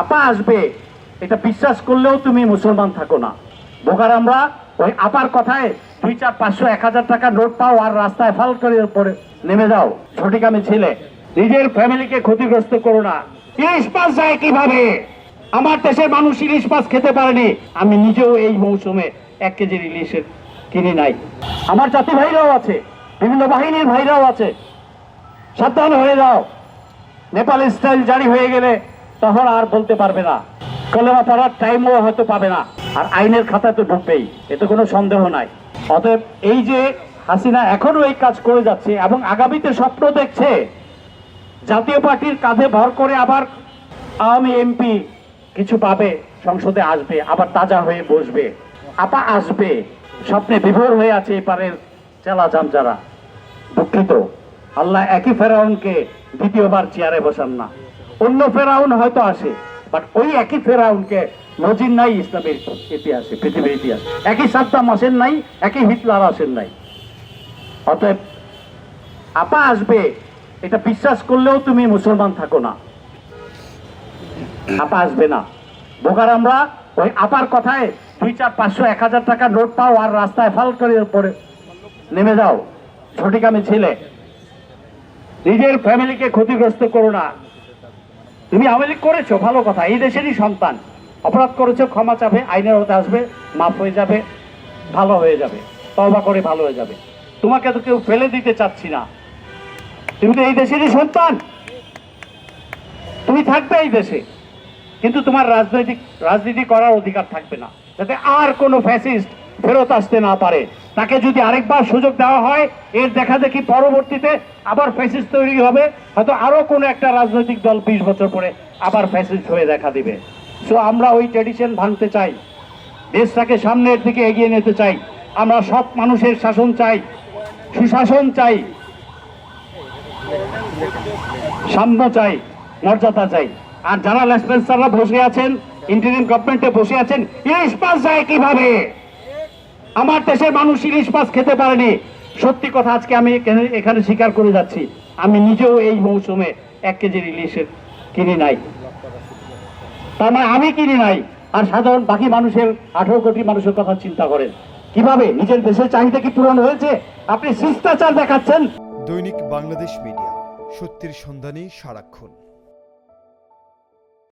আপা আসবে, এটা বিশ্বাস করলেও তুমি মুসলমান থাকো না। বোকার আমরা ওই আপার কথায় দুই চার পাঁচশো এক হাজার টাকা নোট পাও আর রাস্তায় ফাল করে পরে নেমে যাও, সঠিক আমি ছিলে। নিজের ফ্যামিলিকে ক্ষতিগ্রস্ত করো না। ইলিশ মাছ যায় কীভাবে? আমার দেশের মানুষ ইলিশ মাছ খেতে পারেনি। আমি নিজেও এই মৌসুমে এক কেজির ইলিশের কিনি নাই। আমার জাতি ভাইরাও আছে, বিভিন্ন বাহিনীর ভাইরাও আছে। সাবধান হয়ে যাও। নেপাল স্টাইল জারি হয়ে গেলে তখন আর বলতে পারবে না। কলেমা পড়ার টাইমও হয়তো পাবে না। আর আইনের খাতায় তো ঢুকবেই এতে কোনো সন্দেহ নাই। অতএব এই যে হাসিনা এখনও এই কাজ করে যাচ্ছে এবং আগামীতে স্বপ্ন দেখছে, জাতীয় পার্টির কাঁধে ভর করে আবার আওয়ামী এমপি কিছু পাবে, সংসদে আসবে, আবার তাজা হয়ে বসবে। আপা আসবে, স্বপ্নে বিভোর হয়ে আছে এপারের চেলা যারা। দুঃখিত। আল্লাহ একই ফেরাউনকে দ্বিতীয়বার চেয়ারে বসান না। অন্য ফেরাউন হয়তো আসে বাট ওই একই ফেরাউনকে নজির নাই ইসলামের ইতিহাসে, পৃথিবীর ইতিহাস। একই সাদ্দাম আসেন নাই, একই হিটলার আসেন নাই। অতএব, আপা আসবে, এটা বিশ্বাস করলেও তুমি মুসলমান থাকো না। আপা আসবে না। বোকার আমরা ওই আপার কথায় দুই চার পাঁচশো এক হাজার টাকা নোট পাও আর রাস্তায় ফাল করে পরে নেমে যাও। আমি ছিলে। নিজের ফ্যামিলিকে ক্ষতিগ্রস্ত করো না। তুমি আওয়ামী করেছ, ভালো কথা। এই দেশেরই সন্তান। অপরাধ করেছ, ক্ষমা চাবে, আইনের হতে আসবে, মাফ হয়ে যাবে, ভালো হয়ে যাবে তবা করে ভালো হয়ে যাবে। তোমাকে তো কেউ ফেলে দিতে চাচ্ছি না। তুমি তো এই দেশেরই সন্তান। তুমি থাকবে এই দেশে। কিন্তু তোমার রাজনৈতিক, রাজনীতি করার অধিকার থাকবে না। যাতে আর কোনো ফ্যাসিস্ট ফেরত আসতে না পারে। তাকে যদি আরেকবার সুযোগ দেওয়া হয়, এর দেখা দেখি পরবর্তীতে আবার ফ্যাসিস্ট তৈরি হবে। হয়তো আরও কোনো একটা রাজনৈতিক দল বিশ বছর পরে আবার ফ্যাসিস্ট হয়ে দেখা দিবে। সো আমরা ওই ট্রেডিশন ভাঙতে চাই। দেশটাকে সামনের দিকে এগিয়ে নিতে চাই। আমরা সব মানুষের শাসন চাই। সুশাসন চাই। সাম্য চাই। মর্যাদা চাই। আর যারা লেসপেন্সাররা বসে আছেন ইন্টারিম গভর্নমেন্টে বসে আছেন ইলিশ মাছ যায় কীভাবে? আমার দেশের মানুষ ইলিশ মাছ খেতে পারেনি। সত্যি কথা, আজকে আমি এখানে- স্বীকার করে যাচ্ছি। আমি নিজেও এই মৌসুমে এক কেজির ইলিশের কিনি নাই। তার মানে আমি কিনি নাই। আর সাধারণ বাকি মানুষের, আঠারো কোটি মানুষের কথা চিন্তা করেন। কীভাবে? নিজের দেশের চাহিদা কি পূরণ হয়েছে? আপনি শিষ্টাচার দেখাচ্ছেন। দৈনিক বাংলাদেশ মিডিয়া, সত্যের সন্ধানে সারাক্ষণ।